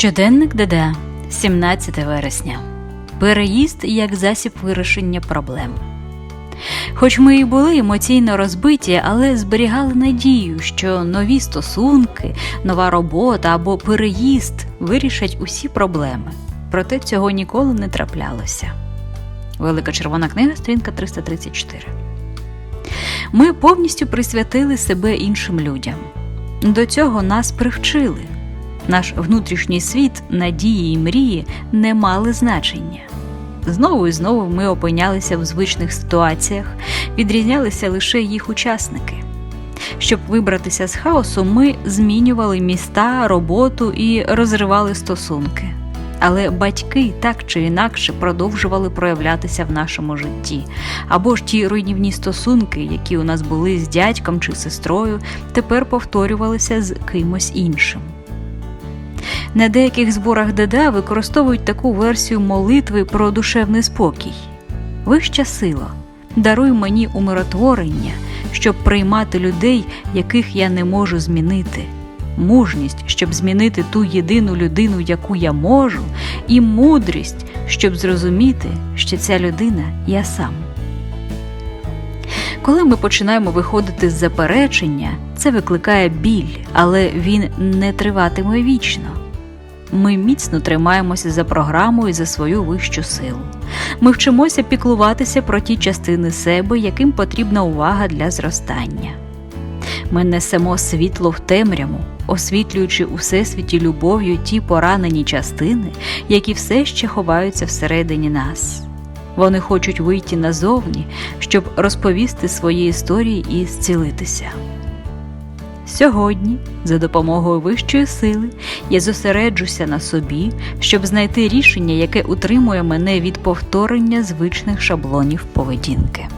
Щоденник ДД, 17 вересня. Переїзд як засіб вирішення проблем. Хоч ми і були емоційно розбиті, але зберігали надію, що нові стосунки, нова робота або переїзд вирішать усі проблеми. Проте цього ніколи не траплялося. Велика червона книга, сторінка 334. Ми повністю присвятили себе іншим людям. До цього нас привчили. Наш внутрішній світ, надії і мрії не мали значення. Знову і знову ми опинялися в звичних ситуаціях, відрізнялися лише їх учасники. Щоб вибратися з хаосу, ми змінювали міста, роботу і розривали стосунки. Але батьки так чи інакше продовжували проявлятися в нашому житті. Або ж ті руйнівні стосунки, які у нас були з дядьком чи сестрою, тепер повторювалися з кимось іншим. На деяких зборах ДД використовують таку версію молитви про душевний спокій. Вища сила, даруй мені умиротворення, щоб приймати людей, яких я не можу змінити, мужність, щоб змінити ту єдину людину, яку я можу, і мудрість, щоб зрозуміти, що ця людина я сам. Коли ми починаємо виходити з заперечення, це викликає біль, але він не триватиме вічно. Ми міцно тримаємося за програму і за свою вищу силу. Ми вчимося піклуватися про ті частини себе, яким потрібна увага для зростання. Ми несемо світло в темряву, освітлюючи у всесвіті любов'ю ті поранені частини, які все ще ховаються всередині нас. Вони хочуть вийти назовні, щоб розповісти свої історії і зцілитися. Сьогодні, за допомогою вищої сили, я зосереджуся на собі, щоб знайти рішення, яке утримує мене від повторення звичних шаблонів поведінки.